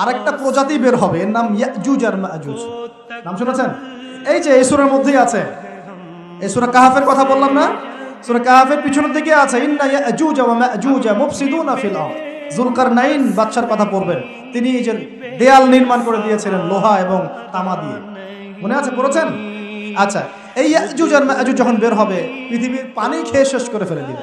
আরেকটা প্রজাতি বের হবে, এর নাম ইয়াজুজ আর মাজুজ। নাম শুনেছেন? এই যে, এই মধ্যেই আছে। এই কাহাফের কথা বললাম না? কাহাফের পিছনের দিকে আছে, ইন্না ইয়াজুজ ওয়া মাজুজ ফিল আরদ। কথা পড়বেন। তিনি এই যে দেয়াল নির্মাণ করে দিয়েছিলেন লোহা এবং তামা দিয়ে। মনে আছে? পড়েছেন? আচ্ছা এই ইয়াজুজ আর মাজুজ যখন বের হবে, পৃথিবীর পানি খেয়ে শেষ করে ফেলে দিবে।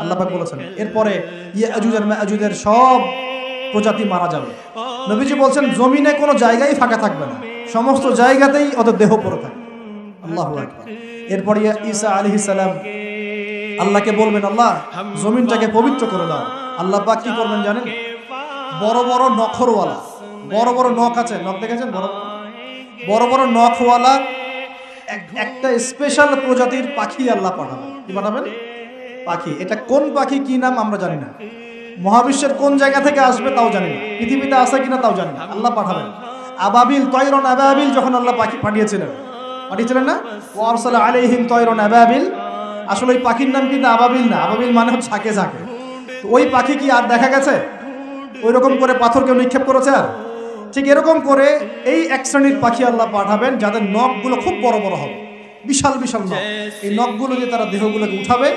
আল্লাহ পাক বলেছেন, এরপরে ইয়াজুজ আর মাজুজের সব প্রজাতি মারা যাবে। নবীজি বলছেন, জমিনে কোনো জায়গায় ফাঁকা থাকবে না। সমস্ত জায়গাতেই ওদের দেহ পড়ে থাকবে। আল্লাহু এরপরে ইয়া ঈসা আলাইহিস সালাম আল্লাহকে বলবেন, আল্লাহ, জমিনটাকে পবিত্র করে দাও। আল্লাহ পাক কি করবেন জানেন? বড় বড় নখরওয়ালা, বড় বড় নখ আছে, নখ দেখেছেন? বড় বড় বড় নখওয়ালা এক- একটা স্পেশাল প্রজাতির পাখি আল্লাহ পাঠাবেন। কি পাঠাবেন? পাখি। এটা কোন পাখি, কি নাম আমরা জানি না। মহাবিশ্বের কোন জায়গা থেকে আসবে তাও জানি না। পৃথিবীতে আছে কিনা তাও জানি না। আল্লাহ পাঠাবেন। আবাবিল তৈরন আবাবিল যখন আল্লাহ পাখি পাঠিয়েছিলেন। পাঠিয়েছিলেন না? ওয়ারসাল আলাইহিম তৈরন আবাবিল। আসলে ওই পাখির নাম কিন্তু আবাবিল না। আবাবিল মানে হচ্ছে ঝাঁকে ঝাঁকে। তো ওই পাখি কি আর দেখা গেছে? ওই রকম করে পাথর কেউ নিক্ষেপ করেছে আর? ঠিক এরকম করে এই এক শ্রেণির পাখি আল্লাহ পাঠাবেন, যাদের নখগুলো খুব বড় বড় হবে। বিশাল বিশাল নখ। এই নখগুলো দিয়ে তারা দেহগুলোকে উঠাবে,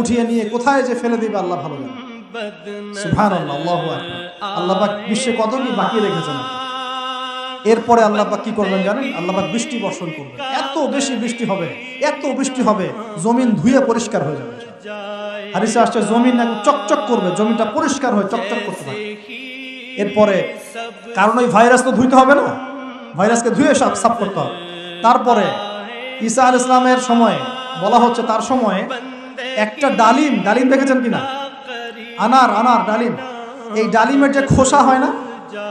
উঠিয়ে নিয়ে কোথায় যে ফেলে দিবে, আল্লাহ ভালো জানে। আল্লাহ পাক বিশ্বে কত কি বাকি রেখেছেন? এরপরে আল্লাহ পাক কি করবেন জানেন? আল্লাহ পাক বৃষ্টি বর্ষণ করবেন। এত বেশি বৃষ্টি হবে, এত বৃষ্টি হবে, জমিন ধুয়ে পরিষ্কার হয়ে যাবে। হারিসে আসছে, জমিন চকচক করবে, জমিটা পরিষ্কার হয়ে চকচক করতে থাকবে এরপরে, কারণ ওই ভাইরাস তো ধুইতে হবে না? ভাইরাসকে ধুয়ে সাফ সাফ করতে হবে। তারপরে ঈসা আল ইসলামের সময়, বলা হচ্ছে তার সময়ে, একটা ডালিম ডালিম দেখেছেন কিনা? আনার আনার ডালিম। এই ডালিমের যে খোসা হয় না,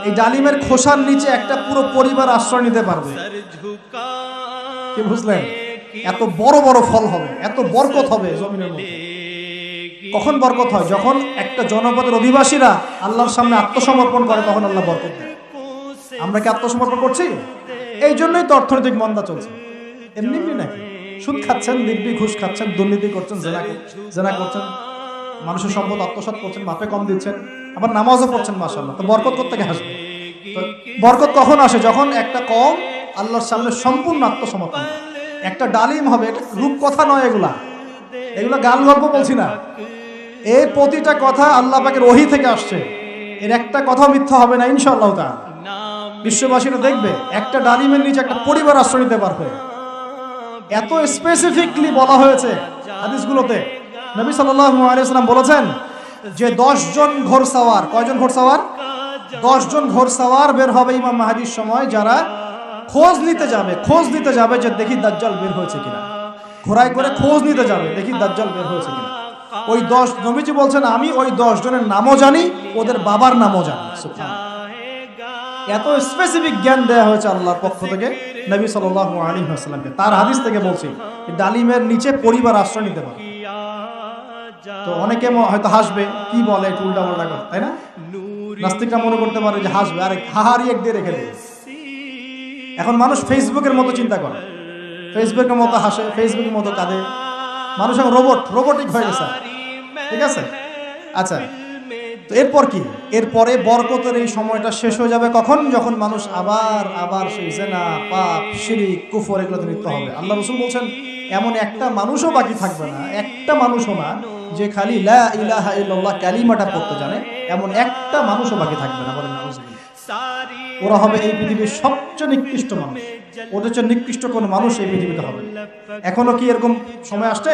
এই ডালিমের খোসার নিচে একটা পুরো পরিবার আশ্রয় নিতে পারবে। কি বুঝলেন? এত বড় বড় ফল হবে, এত বরকত হবে জমিনের মধ্যে। কখন বরকত হয়? যখন একটা জনপদের অধিবাসীরা আল্লাহর সামনে আত্মসমর্পণ করে, তখন আল্লাহ বরকত দেয়। আমরা কি আত্মসমর্পণ করছি? এই জন্যই তো অর্থনৈতিক মন্দা চলছে। এমনি এমনি নাকি? সুদ খাচ্ছেন, দিব্যি, ঘুষ খাচ্ছেন, দুর্নীতি করছেন, জেনা জেনা করছেন। মানুষের সম্পদ আত্মসাৎ করছেন মাপে কম দিচ্ছেন, আবার নামাজও পড়ছেন মাসাল্লাহ তো বরকত করতে আসবে? বরকত কখন আসে? যখন একটা কম আল্লাহর সামনে সম্পূর্ণ আত্মসমর্পণ একটা ডালিম হবে, এটা রূপকথা নয় এগুলা। এগুলো গান গল্প বলছি না। এই প্রতিটা কথা আল্লাহ পাকের ওহি থেকে আসছে। এর একটা কথা মিথ্যা হবে না, ইনশাআল্লাহ তা বিশ্ববাসীরা দেখবে, একটা ডালিমের নিচে একটা পরিবার আশ্রয় নিতে পারবে। এত স্পেসিফিকলি বলা হয়েছে হাদিসগুলোতে। নবী সাল্লাল্লাহু আলাইহি সাল্লাম বলেছেন যে জন ঘোড়সাওয়ার কয়জন ঘোড়সাওয়ার জন ঘোড়সাওয়ার বের হবে ইমাম মাহাদির সময় যারা খোঁজ নিতে যাবে, খোঁজ নিতে যাবে যে দেখি দাজ্জাল বের হয়েছে কিনা। ঘোড়ায় করে খোঁজ নিতে যাবে, দেখি দাজ্জাল বের হয়েছে কিনা। ওই দশ, নবীজি বলছেন, আমি ওই দশ জনের নামও জানি, ওদের বাবার নামও জানি। এত স্পেসিফিক জ্ঞান দেওয়া হয়েছে আল্লাহর পক্ষ থেকে। নবী সাল্লাল্লাহু আলাইহি ওয়াসাল্লামকে। তার হাদিস থেকে বলছি ডালিমের নিচে পরিবার আশ্রয় নিতে পারে। তো অনেকে হয়তো হাসবে, কি বলে একটু উল্টা পাল্টা করে তাই না? নাস্তিকরা মনে করতে পারে যে হাসবে, আরে হাহারি এক দিয়ে রেখে দেবে। এখন মানুষ ফেসবুকের মতো চিন্তা করে। ফেসবুকের মতো হাসে ফেসবুকের মতো কাঁদে। মানুষ এখন রোবট রোবটিক হয়ে গেছে। ঠিক আছে? আচ্ছা তো এরপর কি? এরপরে বরকতের এই সময়টা শেষ হয়ে যাবে কখন? যখন মানুষ আবার আবার সেই জেনা, পাপ, শিরিক, কুফর এগুলোতে লিপ্ত হবে। আল্লাহ রসুল বলছেন, এমন একটা মানুষও বাকি থাকবে না, একটা মানুষও না, যে খালি লা ইলাহা ইল্লাল্লাহ কালিমাটা পড়তে জানে, এমন একটা মানুষও বাকি থাকবে না। বলেন। ওরা হবে এই পৃথিবীর সবচেয়ে নিকৃষ্ট মানুষ। ওদের চেয়ে নিকৃষ্ট কোনো মানুষ এই পৃথিবীতে হবে। এখনও কি এরকম সময় আসছে?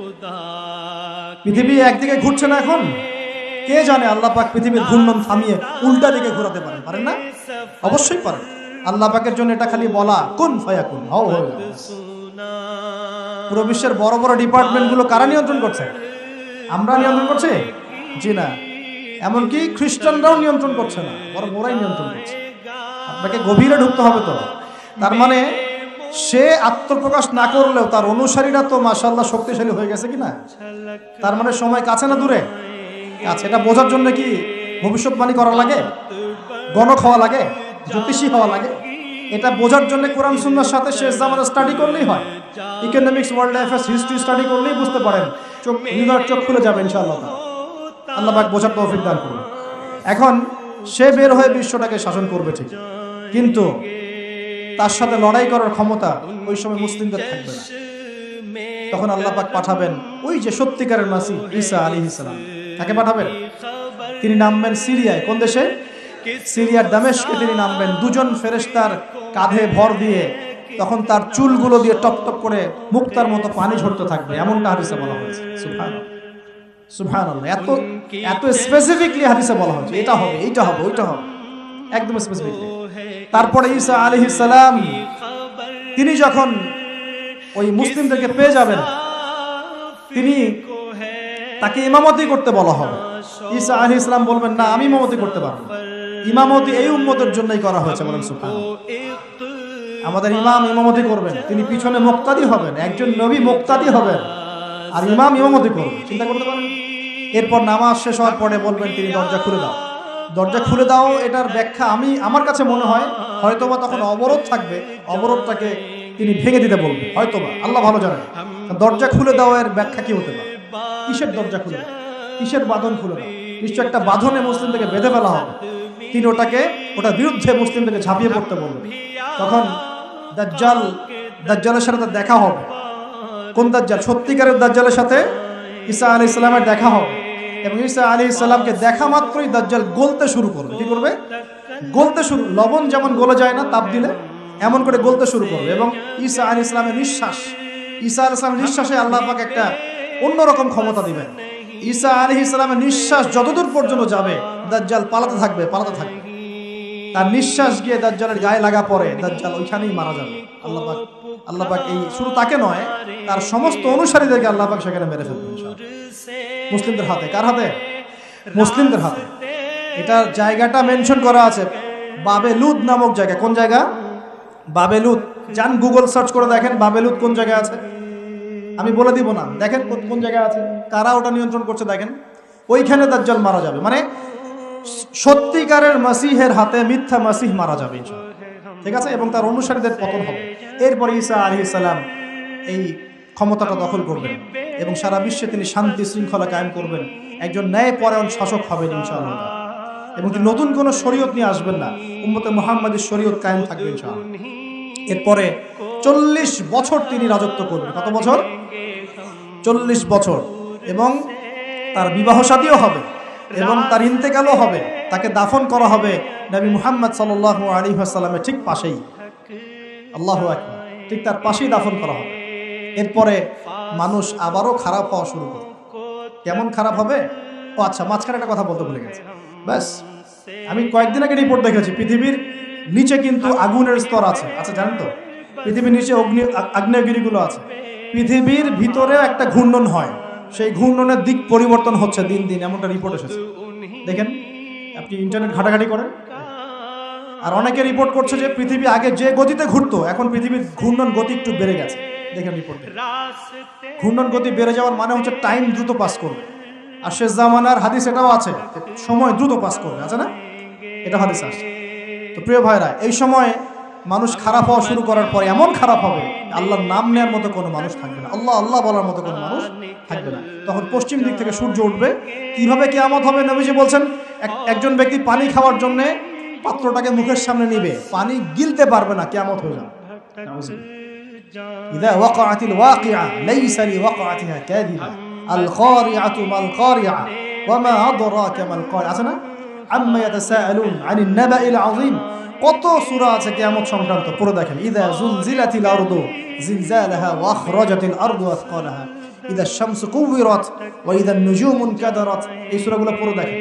পৃথিবী একদিকে ঘুরছে না এখন? কে জানে আল্লাহ পাক পৃথিবীর ঘূর্ণন থামিয়ে উল্টা দিকে ঘোরাতে পারে পারেন না? অবশ্যই পারেন। আল্লাহ পাকের জন্য এটা খালি বলা, কোন ফয়া কোন হও পুরো বিশ্বের বড় বড় ডিপার্টমেন্টগুলো কারা নিয়ন্ত্রণ করছে? আমরা নিয়ন্ত্রণ করছি? জি না। এমনকি খ্রিস্টানরাও নিয়ন্ত্রণ করছে না বড় ওরাই নিয়ন্ত্রণ করছে। আপনাকে গভীরে ঢুকতে হবে তো। তার মানে সে আত্মপ্রকাশ না করলেও তার অনুসারীরা তো মাসাল্লাহ শক্তিশালী হয়ে গেছে কিনা? তার মানে সময় কাছে না দূরে? আচ্ছা এটা বোঝার জন্য কি ভবিষ্যৎবাণী করা লাগে? গণক হওয়া লাগে? জ্যোতিষী হওয়া লাগে? এটা বোঝার জন্য কোরআন সুন্নার সাথে শেষ জামানা স্টাডি করলেই হয়। Economics world affairs history study করলেই বুঝতে পারেন। চোখ হৃদয়ের চোখ খুলে যাবে ইনশাআল্লাহ আল্লাহ পাক বোঝার তৌফিক দান করুন। এখন সে বের হয়ে বিশ্বটাকে শাসন করবে ঠিক। কিন্তু তার সাথে লড়াই করার ক্ষমতা ওই সময় মুসলিমদের থাকবে না। তখন আল্লাহ পাক পাঠাবেন ওই যে সত্যিকারের মাসি ঈসা আলী ইসলাম তাকে পাঠাবেন? তিনি নামবেন সিরিয়ায়। কোন দেশে? সিরিয়ার দামেশকে তিনি নামবেন। দুজন ফেরেশতার কাঁধে ভর দিয়ে তখন তার চুলগুলো দিয়ে টপ টপ করে মুক্তার মতো পানি ঝরতে থাকবে। এমনটা হাদিসে বলা হয়েছে। সুবহান সুবহানাল্লাহ। এত এত স্পেসিফিকলি হাদিসে বলা হয়েছে। এটা হবে, এইটা হবে, ওইটা হবে। একদম স্পেসিফিকলি তারপরে ঈসা আলাইহিস সালাম, তিনি যখন ওই মুসলিমদেরকে পেয়ে যাবেন, তিনি তাকে ইমামতি করতে বলা হবে। ঈসা আলী ইসলাম বলবেন, না, আমি ইমামতি করতে পারব ইমামতি এই উম্মতের জন্যই করা হয়েছে, বলেন সুফান আমাদের ইমাম ইমামতি করবেন, তিনি পিছনে মুক্তাদি হবেন, একজন নবী মুক্তাদি হবেন, আর ইমাম ইমামতি করবেন। চিন্তা করতে পারেন? এরপর নামাজ শেষ হওয়ার পরে বলবেন, তিনি দরজা খুলে দাও। দরজা খুলে দাও, এটার ব্যাখ্যা আমি, আমার কাছে মনে হয় হয়তোবা তখন অবরোধ থাকবে, অবরোধটাকে তিনি ভেঙে দিতে বলবেন হয়তোবা, আল্লাহ ভালো জানেন। দরজা খুলে দাও, এর ব্যাখ্যা কি হতে পারে? কিসের দরজা খুলে কিসের বাঁধন খুলে দাও? নিশ্চয় একটা বাঁধনে মুসলিমদেরকে বেঁধে ফেলা হবে। তিনি ওটাকে, ওটার বিরুদ্ধে মুসলিমদেরকে ঝাঁপিয়ে পড়তে বলবেন তখন দাজ্জাল, দাজ্জালের সাথে দেখা হবে। কোন দাজ্জাল? সত্যিকারের দাজ্জালের সাথে ঈসা আলী ইসলামের দেখা হবে। এবং ঈসা আলী ইসলামকে দেখা মাত্রই দাজ্জাল গলতে শুরু করবে। কি করবে? গলতে শুরু, লবণ যেমন গলে যায় না তাপ দিলে, এমন করে গলতে শুরু করবে। এবং ঈসা আলী ইসলামের নিঃশ্বাস, ঈসা আলী ইসলামের নিঃশ্বাসে আল্লাহ পাক একটা অন্যরকম ক্ষমতা দিবেন। ঈসা আলী ইসলামের নিঃশ্বাস যতদূর পর্যন্ত যাবে, দাজ্জাল পালাতে থাকবে পালাতে থাকবে। তার নিঃশ্বাস গিয়ে দাজ্জালের গায়ে লাগা পরে দাজ্জাল ওইখানেই মারা যাবে। আল্লাহ পাক আল্লাহ পাক এই শুধু তাকে নয়, তার সমস্ত অনুসারীদেরকে আল্লাহ পাক সেখানে মেরে ফেলবেন মুসলিমদের হাতে, কার হাতে? মুসলিমদের হাতে। এটার জায়গাটা মেনশন করা আছে বাবেলুদ নামক জায়গা। কোন জায়গা? বাবেলুদ যান গুগল সার্চ করে দেখেন বাবেলুদ কোন জায়গায় আছে। আমি বলে দিব না, দেখেন কোন- জায়গায় আছে। কারা ওটা নিয়ন্ত্রণ করছে দেখেন। ওইখানে দাজ্জাল মারা যাবে। মানে সত্যিকারের মাসিহের হাতে মিথ্যা মাসিহ মারা যাবে ইনশাআল্লাহ। ঠিক আছে? এবং তার অনুসারীদের পতন হবে। এরপরে ঈসা আলী সালাম এই ক্ষমতাটা দখল করবেন এবং সারা বিশ্বে তিনি শান্তি শৃঙ্খলা কায়েম করবেন। একজন ন্যায়পরায়ণ শাসক হবেন ইনশাআল্লাহ। এবং তিনি নতুন কোনো শরীয়ত নিয়ে আসবেন না, উম্মতে মোহাম্মদের শরীয়ত কায়েম থাকবে ইনশাআল্লাহ। এরপরে চল্লিশ বছর তিনি রাজত্ব করবেন। কত বছর? চল্লিশ বছর। এবং তার বিবাহ সাদীও হবে। এবং তার ইন্তেকালও হবে। তাকে দাফন করা হবে। নবী মুহাম্মদ সাল আলী আসাল্লামের ঠিক পাশেই। আল্লাহ ঠিক তার পাশেই দাফন করা হবে। এরপরে মানুষ আবারও খারাপ হওয়া শুরু করবে। কেমন খারাপ হবে? ও আচ্ছা মাঝখানে একটা কথা বলতে ভুলে গেছে। ব্যাস, আমি কয়েকদিন আগে রিপোর্ট দেখেছি, পৃথিবীর নিচে কিন্তু আগুনের স্তর আছে। আচ্ছা জানেন তো? পৃথিবীর নিচে অগ্নি আগ্নেয়গিরিগুলো আছে। পৃথিবীর ভিতরে একটা ঘূর্ণন হয়। সেই ঘূর্ণনের দিক পরিবর্তন হচ্ছে দিন দিন, এমনটা রিপোর্ট এসেছে। দেখেন, আপনি ইন্টারনেট ঘাটাঘাটি করেন, আর অনেকে রিপোর্ট করছে যে পৃথিবী আগে যে গতিতে ঘুরতো, এখন পৃথিবীর ঘূর্ণন গতি একটু বেড়ে গেছে। দেখেন রিপোর্ট ঘূর্ণন গতি বেড়ে যাওয়ার মানে হচ্ছে টাইম দ্রুত পাস করবে। আর শেষ জামানার হাদিস এটাও আছে সময় দ্রুত পাস করবে, আছে না? এটা হাদিস আছে। তো প্রিয় ভাইরা, এই সময় মানুষ খারাপ হওয়া শুরু করার পরে এমন খারাপ হবে আল্লাহর নাম নেওয়ার মতো কোনো মানুষ থাকবে না আল্লাহ আল্লাহ বলার মতো কোনো মানুষ থাকবে না তখন পশ্চিম দিক থেকে সূর্য উঠবে কিভাবে কেয়ামত হবে নবীজি বলছেন এক- একজন ব্যক্তি পানি খাওয়ার জন্যে পাত্রটাকে মুখের সামনে নিবে পানি গিলতে পারবে না কেয়ামত হয়ে যাবে إذا وقعت الواقعة ليس لوقعتها كاذبة القارعة ما القارعة وما أدراك ما القارعة আছে না عما يتساءلون عن النبأ العظيم কত সূরা আছে কিয়ামত সংক্রান্ত? পড়ে দেখেন, ইদা জুলজিলাতিল আরদু জিলজালাহা ওয়া আখরাজাতিল আরদু আথকালাহা। ইদা শামসু কুবিরাত ওয়া ইদা নুজুমু কাদারাত। এই সূরাগুলো পড়ে দেখেন।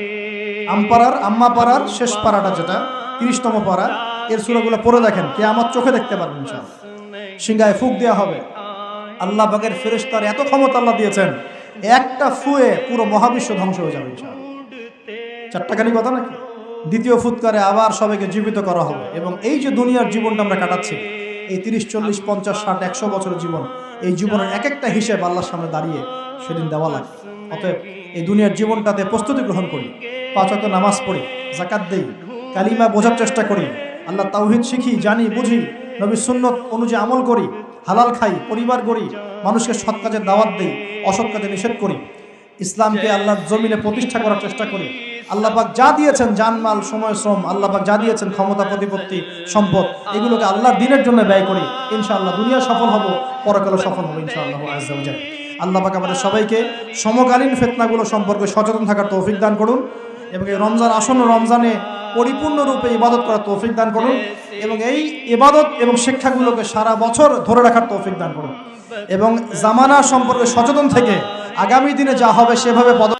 আমপাড়ার আম্মা পাড়ার শেষ পাড়াটা যেটা, তিরিশতম পাড়া, এর সূরাগুলো পড়ে দেখেন, কিয়ামত চোখে দেখতে পারবেন ইনশাআল্লাহ। সিংহায় ফুক দেওয়া হবে। আল্লাহ বাগের ফেরেশতার এত ক্ষমতা আল্লাহ দিয়েছেন, একটা ফুয়ে পুরো মহাবিশ্ব ধ্বংস হয়ে যাবে ইনশাআল্লাহ। চারটাখানি কথা নাকি? দ্বিতীয় ফুৎকারে আবার সবাইকে জীবিত করা হবে। এবং এই যে দুনিয়ার জীবনটা আমরা কাটাচ্ছি, এই তিরিশ, চল্লিশ, পঞ্চাশ, ষাট, একশো বছরের জীবন, এই জীবনের এক একটা হিসেব আল্লাহর সামনে দাঁড়িয়ে সেদিন দেওয়া লাগে অতএব এই দুনিয়ার জীবনটাতে প্রস্তুতি গ্রহণ করি, পাঁচ ওয়াক্ত নামাজ পড়ি জাকাত দেই, কালিমা বোঝার চেষ্টা করি, আল্লাহ তাওহিদ শিখি, জানি, বুঝি, নবী সুন্নত অনুযায়ী আমল করি, হালাল খাই, পরিবার করি মানুষকে সৎ কাজের দাওয়াত দেই, অসৎ কাজে নিষেধ করি ইসলামকে আল্লাহর জমিনে প্রতিষ্ঠা করার চেষ্টা করি আল্লাহ পাক যা দিয়েছেন, জানমাল, সময়, শ্রম, আল্লাহ পাক যা দিয়েছেন, ক্ষমতা, প্রতিপত্তি, সম্পদ, এগুলোকে আল্লাহর দিনের জন্য ব্যয় করি, ইনশাআল্লাহ দুনিয়া সফল হব পরকালে সফল হব, ইনশাআল্লাহ আজ্জা ওয়া জাল। আল্লাহ পাক আমাদের সবাইকে সমকালীন ফেতনাগুলো সম্পর্কে সচেতন থাকার তৌফিক দান করুন এবং এই রমজান, আসন্ন রমজানে পরিপূর্ণরূপে ইবাদত করার তৌফিক দান করুন এবং এই ইবাদত এবং শিক্ষাগুলোকে সারা বছর ধরে রাখার তৌফিক দান করুন এবং জামানা সম্পর্কে সচেতন থেকে আগামী দিনে যা হবে সেভাবে পদ